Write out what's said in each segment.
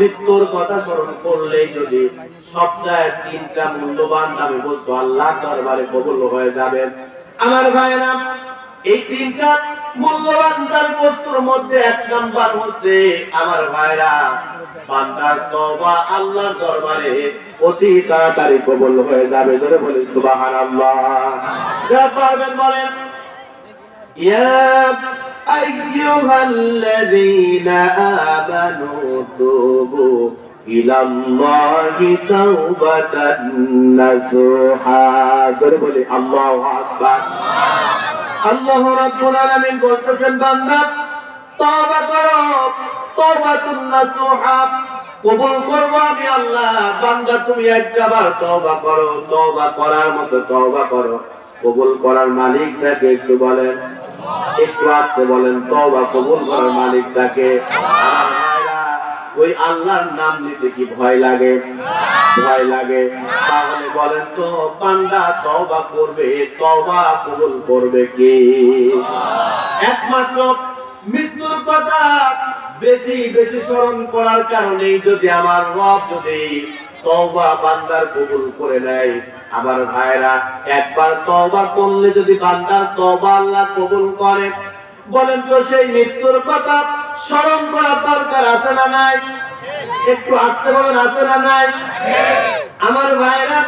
মৃত্যুর কথা স্মরণ করলেই যদি সবচেয়ে তিনটা মূল্যবান দামি বস্তু আল্লাহ দরবারে কবুল হয়ে যাবে। আমার ভাইরা এই তিনটা মূল্যবান বস্তুর মধ্যে এক নাম্বার হচ্ছে আমার ভাইরা দরবারে অতি তাড়াতাড়ি হয়ে যাবে। বলেন يا أيها الذين آمنوا توبوا إلى الله توبة نصوحا জোরে বলি আল্লাহু আকবার আল্লাহ রাব্বুল আলামিন বলতেছেন বান্দা তওবা করো তওবাতুন নাসুহা কবুল করবো আমি আল্লাহ বান্দা তুমি একবার তওবা করো তওবা করার মতো তওবা করো কবুল করার মালিকটাকে একটু বলেন আসতে বলেন, তওবা কবুল করার মালিক তাকে। ওই আল্লাহর নাম নিতে কি ভয় লাগে? ভয় লাগে। তাহলে বলেন তো, বান্দা তওবা করবে, তওবা কবুল করবে কি? একমাত্র মৃত্যুর কথা বেশি বেশি স্মরণ করার কারণে যদি আমার রব যদি তওবা বান্দার কবুল করে নেয়, আমার ভাইরা, একবার তওবা করলে যদি বান্দার তওবা আল্লাহ কবুল করে, বলেন তো সেই মৃত্যুর কথা স্মরণ করার দরকার আছে না নাই? একটু আসতে বলেন, আছে না নাই? আমার ভাইরা,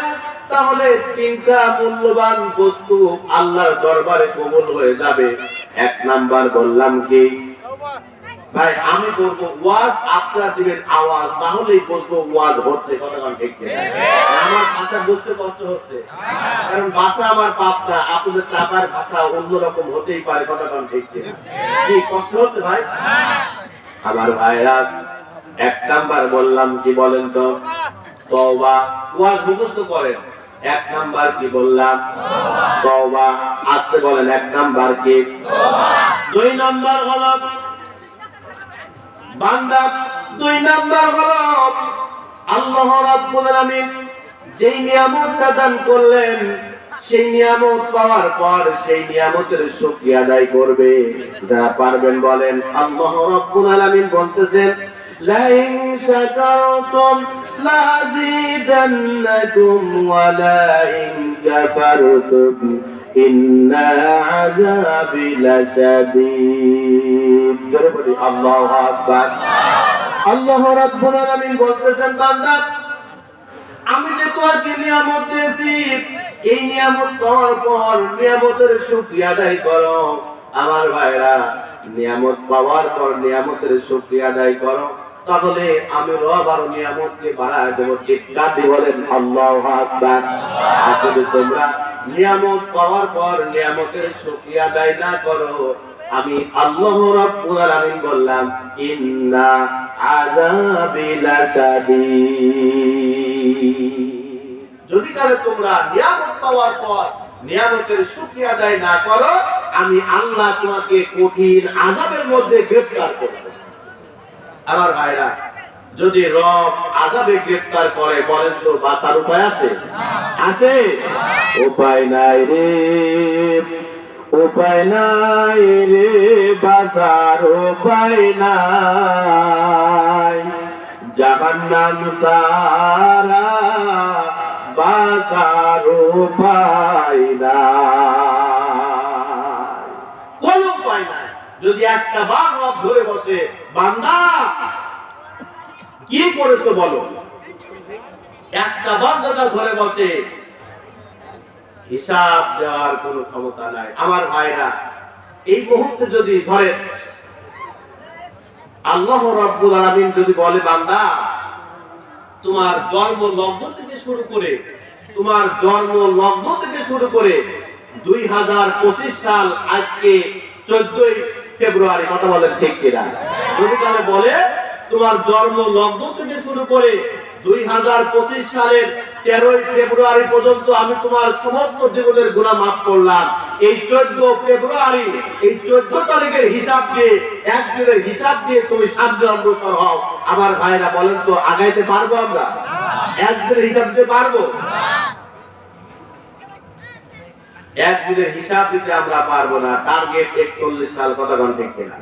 তাহলে তিনটা মূল্যবান বস্তু আল্লাহর দরবারে কবুল হয়ে যাবে। এক নাম্বার বললাম কি? ভাই আমি বলব ওয়াজ আপনারা দিবেন আওয়াজ তাহলেই বলব ওয়াজ হচ্ছে কতক্ষণ ঠিক আমার ভাষা বুঝতে কষ্ট হচ্ছে। কারণ ভাষা আমার পাপ না আপনাদের চাপার ভাষা অন্যরকম হতেই পারে কতক্ষণ ঠিক কি কষ্ট হচ্ছে ভাই? আমার ভাইরা এক নাম্বার বললাম কি বলেন তো? তওবা ওয়াজ মুখস্থ করেন। এক নাম্বার কি বললাম? তওবা। আসতে বলেন এক নাম্বার কি? দুই নাম্বার হলো বান্দা, দুই নাম্বার হলো আল্লাহ রাব্বুল যেই নিয়ামতটা দান করলেন, সেই নিয়ামত পাওয়ার পর সেই নিয়ামতের শুকরিয়া আদায় করবে। যারা পারবেন বলেন আল্লাহ রাব্বুল আলামিন বলতেছেন, লাইন শাকারতুম লাযিদান্নাকুম ওয়া লাইন কাফারতুম। إن عذابي لشديد জোরে বলি আল্লাহু আকবার আল্লাহ রাব্বুল আলামিন বলতেছেন বান্দা আমি যে তোমাকে নিয়ামত দিয়েছি এই নিয়ামত পাওয়ার পর নিয়ামতের শুকরিয়া আদায় করো আমার ভাইরা নিয়ামত পাওয়ার পর নিয়ামতের শুকরিয়া আদায় করো তাহলে আমি রব আর নিয়ামতকে বাড়ায় দেবো চিৎকার দিয়ে বলেন আল্লাহ আকবার আর যদি তোমরা নিয়ামত পাওয়ার পর নিয়ামতের শুকরিয়া আদায় না করো। আমি আল্লাহ রাব্বুল আলামিন বললাম, ইন্না আযাবি লাশাদীদ। যদি কালে তোমরা নিয়ামত পাওয়ার পর নিয়ামতের শুকরিয়া আদায় না করো, আমি আল্লাহ তোমাকে কঠিন আযাবের মধ্যে গ্রেফতার করব। আমার ভাইরা যদি রব আযাবে গ্রেফতার করে, বলেন তো বাঁচার উপায় আছে? আছে। উপায় নাই রে। উপায় নাই রে বাঁচার উপায় নাই। জাহান্নাম সারা বাঁচার উপায় নাই। কোন উপায় নাই। যদি একটা বার রব ধরে বসে, বান্দা কি করেছ বলো? একটা বার যদি ধরে বসে হিসাব দেওয়ার কোনো ক্ষমতা নাই। আমার ভাইরা, এই মুহূর্তে যদি ধরে, আল্লাহ রাব্বুল আলামিন যদি বলে, বান্দা, তোমার জন্ম লগ্ন থেকে শুরু করে, তোমার জন্ম লগ্ন থেকে শুরু করে দুই হাজার পঁচিশ সাল আজকে চোদ্দই ফেব্রুয়ারি, কথা বলেন ঠিক কিনা? যদি তাহলে বলে তোমার জন্ম লগ্ন থেকে শুরু করে দুই হাজার পঁচিশ সালের তেরোই ফেব্রুয়ারি পর্যন্ত আমি তোমার সমস্ত জীবনের গুণা মাফ করলাম। এই চোদ্দ ফেব্রুয়ারি, এই চোদ্দ তারিখের হিসাব দিয়ে একদিনের হিসাব দিয়ে তুমি সামনে অগ্রসর হও। আমার ভাইরা বলেন তো, আগাইতে পারব আমরা? একদিনের হিসাব দিতে পারব? একদিনের হিসাব দিতে আমরা পারব না। টার্গেট একচল্লিশ সাল, কথা ঠিক কিনা?